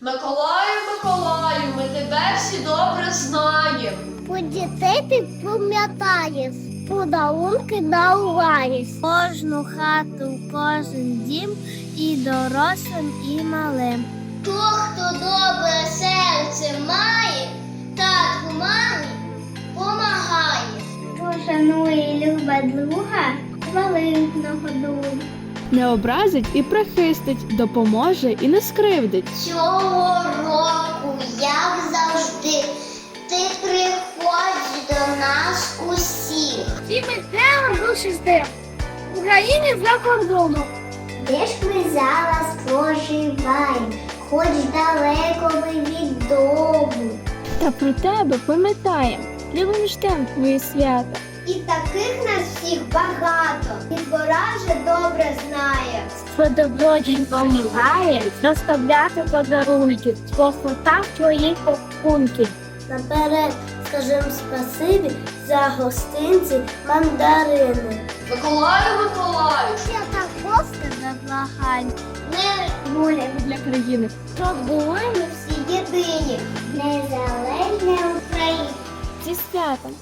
Миколаю, Миколаю, ми тебе всі добре знаємо. Про дітей ти пам'ятаєш, подарунки даруваєш. Кожну хату, кожен дім, і дорослим, і малим. Хто, хто добре серце має, татку мамі помагає. Хто шанує і любить друга, хвалив годує. Не образить і прихистить, допоможе і не скривдить. Цього року, як завжди, ти приходь до нас усіх. І ми темом душі ждемо. В Україні за кордоном. Де ж ми зараз проживаємо, хоч далеко ми від дому. Та про тебе пам'ятаєм, любим ждем твої свята. І таких нас всіх багато, і двора вже добре знає. Що добродій допомагає доставляти подарунки, похотав твоїх пакунків. Наперед скажем спасибі за гостинці мандарини. Миколаю, Миколаю, Я так просто заблагань. Не воля Для країни щоб були ми всі єдині. Незалежне Україна. зі святом